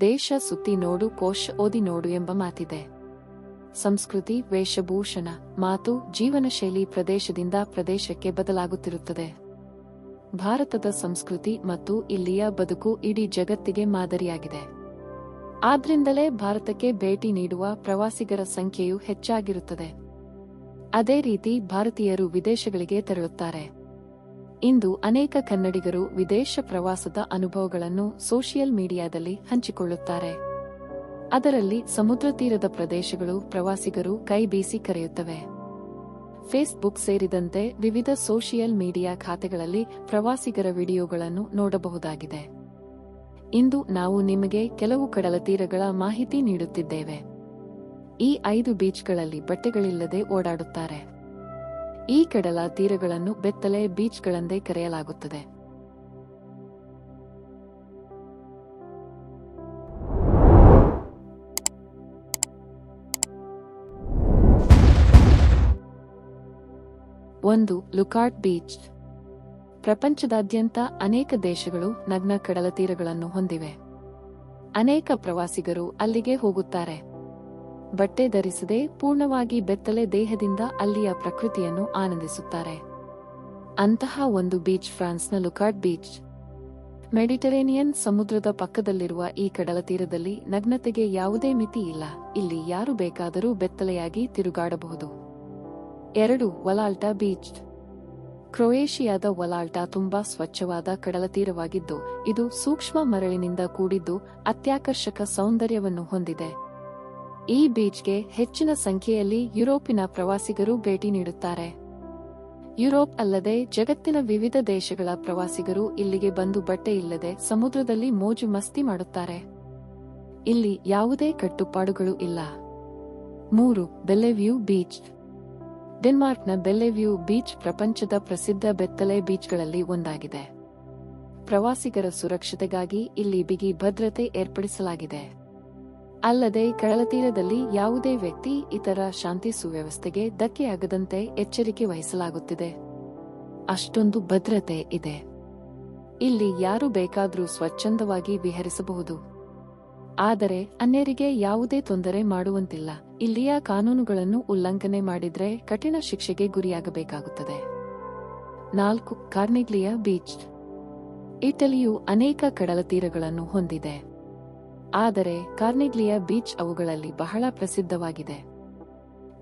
ದೇಶ ಸುತ್ತಿ ನೋಡು, ಕೋಶ ಓದಿ ನೋಡು ಎಂಬ ಮಾತಿದೆ. ಸಂಸ್ಕೃತಿ, ವೇಷಭೂಷಣ, ಮಾತು ಜೀವನ ಶೈಲಿ ಪ್ರದೇಶದಿಂದ ಪ್ರದೇಶಕ್ಕೆ ಬದಲಾಗುತ್ತಿರುತ್ತದೆ. ಭಾರತದ ಸಂಸ್ಕೃತಿ ಮತ್ತು ಇಲ್ಲಿಯ ಬದುಕು ಇಡೀ ಜಗತ್ತಿಗೆ ಮಾದರಿಯಾಗಿದೆ. ಆದ್ರಿಂದಲೇ ಭಾರತಕ್ಕೆ ಭೇಟಿ ನೀಡುವ ಪ್ರವಾಸಿಗರ ಸಂಖ್ಯೆಯು ಹೆಚ್ಚಾಗಿರುತ್ತದೆ. ಅದೇ ರೀತಿ ಭಾರತೀಯರು ವಿದೇಶಗಳಿಗೆ ತೆರಳುತ್ತಾರೆ. ಇಂದು ಅನೇಕ ಕನ್ನಡಿಗರು ವಿದೇಶ ಪ್ರವಾಸದ ಅನುಭವಗಳನ್ನು ಸೋಷಿಯಲ್ ಮೀಡಿಯಾದಲ್ಲಿ ಹಂಚಿಕೊಳ್ಳುತ್ತಾರೆ. ಅದರಲ್ಲಿ ಸಮುದ್ರ ತೀರದ ಪ್ರದೇಶಗಳು ಪ್ರವಾಸಿಗರು ಕೈ ಬೀಸಿ ಕರೆಯುತ್ತವೆ. ಫೇಸ್ಬುಕ್ ಸೇರಿದಂತೆ ವಿವಿಧ ಸೋಷಿಯಲ್ ಮೀಡಿಯಾ ಖಾತೆಗಳಲ್ಲಿ ಪ್ರವಾಸಿಗರ ವಿಡಿಯೋಗಳನ್ನು ನೋಡಬಹುದಾಗಿದೆ. ಇಂದು ನಾವು ನಿಮಗೆ ಕೆಲವು ಕಡಲ ತೀರಗಳ ಮಾಹಿತಿ ನೀಡುತ್ತಿದ್ದೇವೆ. ಈ ಐದು ಬೀಚ್ಗಳಲ್ಲಿ ಬಟ್ಟೆಗಳಿಲ್ಲದೆ ಓಡಾಡುತ್ತಾರೆ. ಈ ಕಡಲ ತೀರಗಳನ್ನು ಬೆತ್ತಲೆ ಬೀಚ್ಗಳೆಂದೇ ಕರೆಯಲಾಗುತ್ತದೆ. ಒಂದು ಲುಕಾಟ್ ಬೀಚ್. ಪ್ರಪಂಚದಾದ್ಯಂತ ಅನೇಕ ದೇಶಗಳು ನಗ್ನ ಕಡಲ ತೀರಗಳನ್ನು ಹೊಂದಿವೆ. ಅನೇಕ ಪ್ರವಾಸಿಗರು ಅಲ್ಲಿಗೆ ಹೋಗುತ್ತಾರೆ. ಬಟ್ಟೆ ಧರಿಸದೆ ಪೂರ್ಣವಾಗಿ ಬೆತ್ತಲೆ ದೇಹದಿಂದ ಅಲ್ಲಿಯ ಪ್ರಕೃತಿಯನ್ನು ಆನಂದಿಸುತ್ತಾರೆ. ಅಂತಹ ಒಂದು ಬೀಚ್ ಫ್ರಾನ್ಸ್ನ ಲುಕಾಟ್ ಬೀಚ್. ಮೆಡಿಟರೇನಿಯನ್ ಸಮುದ್ರದ ಪಕ್ಕದಲ್ಲಿರುವ ಈ ಕಡಲ ತೀರದಲ್ಲಿ ನಗ್ನತೆಗೆ ಯಾವುದೇ ಮಿತಿ ಇಲ್ಲ. ಇಲ್ಲಿ ಯಾರು ಬೇಕಾದರೂ ಬೆತ್ತಲೆಯಾಗಿ ತಿರುಗಾಡಬಹುದು. ಎರಡು, ವಲಾಲ್ಟಾ ಬೀಚ್. ಕ್ರೊಯೇಷಿಯಾದ ವಲಾಲ್ಟಾ ತುಂಬಾ ಸ್ವಚ್ಛವಾದ ಕಡಲತೀರವಾಗಿದ್ದು, ಇದು ಸೂಕ್ಷ್ಮ ಮರಳಿನಿಂದ ಕೂಡಿದ್ದು ಅತ್ಯಾಕರ್ಷಕ ಸೌಂದರ್ಯವನ್ನು ಹೊಂದಿದೆ. ಈ ಬೀಚ್ಗೆ ಹೆಚ್ಚಿನ ಸಂಖ್ಯೆಯಲ್ಲಿ ಯುರೋಪಿನ ಪ್ರವಾಸಿಗರು ಭೇಟಿ ನೀಡುತ್ತಾರೆ. ಯುರೋಪ್ ಅಲ್ಲದೆ ಜಗತ್ತಿನ ವಿವಿಧ ದೇಶಗಳ ಪ್ರವಾಸಿಗರು ಇಲ್ಲಿಗೆ ಬಂದು ಬಟ್ಟೆ ಇಲ್ಲದೆ ಸಮುದ್ರದಲ್ಲಿ ಮೋಜು ಮಸ್ತಿ ಮಾಡುತ್ತಾರೆ. ಇಲ್ಲಿ ಯಾವುದೇ ಕಟ್ಟುಪಾಡುಗಳು ಇಲ್ಲ. ಮೂರು ಬೆಲೆವ್ಯೂ ಬೀಚ್. ಡೆನ್ಮಾರ್ಕ್ನ ಬೆಲ್ಲೆವ್ಯೂ ಬೀಚ್ ಪ್ರಪಂಚದ ಪ್ರಸಿದ್ಧ ಬೆತ್ತಲೆ ಬೀಚ್ಗಳಲ್ಲಿ ಒಂದಾಗಿದೆ. ಪ್ರವಾಸಿಗರ ಸುರಕ್ಷತೆಗಾಗಿ ಇಲ್ಲಿ ಬಿಗಿ ಭದ್ರತೆ ಏರ್ಪಡಿಸಲಾಗಿದೆ. ಅಲ್ಲದೆ ಕಡಲತೀರದಲ್ಲಿ ಯಾವುದೇ ವ್ಯಕ್ತಿ ಇತರ ಶಾಂತಿ ಸುವ್ಯವಸ್ಥೆಗೆ ಧಕ್ಕೆಯಾಗದಂತೆ ಎಚ್ಚರಿಕೆ ವಹಿಸಲಾಗುತ್ತಿದೆ. ಅಷ್ಟೊಂದು ಭದ್ರತೆ ಇದೆ. ಇಲ್ಲಿ ಯಾರು ಬೇಕಾದರೂ ಸ್ವಚ್ಛಂದವಾಗಿ ವಿಹರಿಸಬಹುದು. ಆದರೆ ಅನ್ಯರಿಗೆ ಯಾವುದೇ ತೊಂದರೆ ಮಾಡುವಂತಿಲ್ಲ. ಇಲ್ಲಿಯ ಕಾನೂನುಗಳನ್ನು ಉಲ್ಲಂಘನೆ ಮಾಡಿದರೆ ಕಠಿಣ ಶಿಕ್ಷೆಗೆ ಗುರಿಯಾಗಬೇಕಾಗುತ್ತದೆ. ನಾಲ್ಕು ಕಾರ್ನಿಗ್ಲಿಯ ಬೀಚ್. ಇಟಲಿಯು ಅನೇಕ ಕಡಲ ತೀರಗಳನ್ನು ಹೊಂದಿದೆ. ಆದರೆ ಕಾರ್ನಿಗ್ಲಿಯ ಬೀಚ್ ಅವುಗಳಲ್ಲಿ ಬಹಳ ಪ್ರಸಿದ್ಧವಾಗಿದೆ.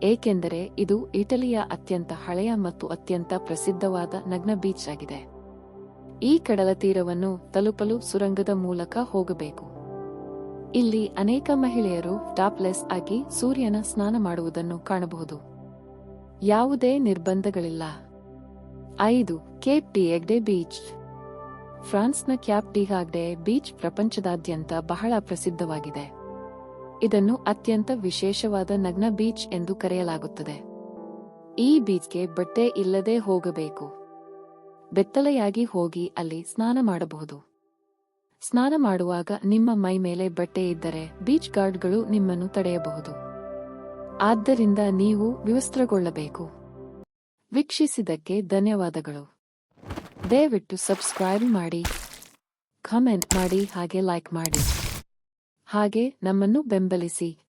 ಏಕೆಂದರೆ ಇದು ಇಟಲಿಯ ಅತ್ಯಂತ ಹಳೆಯ ಮತ್ತು ಅತ್ಯಂತ ಪ್ರಸಿದ್ಧವಾದ ನಗ್ನ ಬೀಚ್ ಆಗಿದೆ. ಈ ಕಡಲ ತೀರವನ್ನು ತಲುಪಲು ಸುರಂಗದ ಮೂಲಕ ಹೋಗಬೇಕು. ಇಲ್ಲಿ ಅನೇಕ ಮಹಿಳೆಯರು ಟಾಪ್ಲೆಸ್ ಆಗಿ ಸೂರ್ಯನ ಸ್ನಾನ ಮಾಡುವುದನ್ನು ಕಾಣಬಹುದು. ಯಾವುದೇ ನಿರ್ಬಂಧಗಳಿಲ್ಲ. ಐದು, ಕೇಪ್ ಡಿಎಗ್ಡೆ ಬೀಚ್. ಫ್ರಾನ್ಸ್ನ ಕ್ಯಾಪ್ ಡಿಹಾಗ್ಡೆ ಬೀಚ್ ಪ್ರಪಂಚದಾದ್ಯಂತ ಬಹಳ ಪ್ರಸಿದ್ಧವಾಗಿದೆ. ಇದನ್ನು ಅತ್ಯಂತ ವಿಶೇಷವಾದ ನಗ್ನ ಬೀಚ್ ಎಂದು ಕರೆಯಲಾಗುತ್ತದೆ. ಈ ಬೀಚ್ಗೆ ಬಟ್ಟೆ ಇಲ್ಲದೆ ಹೋಗಬೇಕು. ಬೆತ್ತಲೆಯಾಗಿ ಹೋಗಿ ಅಲ್ಲಿ ಸ್ನಾನ ಮಾಡಬಹುದು. ಸ್ನಾನ ಮಾಡುವಾಗ ನಿಮ್ಮ ಮೈ ಮೇಲೆ ಬಟ್ಟೆ ಇದ್ದರೆ ಬೀಚ್ ಗಾರ್ಡ್ಗಳು ನಿಮ್ಮನ್ನು ತಡೆಯಬಹುದು. ಆದ್ದರಿಂದ ನೀವು ವಿವಸ್ತ್ರಗೊಳ್ಳಬೇಕು. ವೀಕ್ಷಿಸಿದ್ದಕ್ಕೆ ಧನ್ಯವಾದಗಳು. ದಯವಿಟ್ಟು ಸಬ್ಸ್ಕ್ರೈಬ್ ಮಾಡಿ. ಕಮೆಂಟ್ ಮಾಡಿ ಹಾಗೆ ಲೈಕ್ ಮಾಡಿ. ಹಾಗೆ ನಮ್ಮನ್ನು ಬೆಂಬಲಿಸಿ.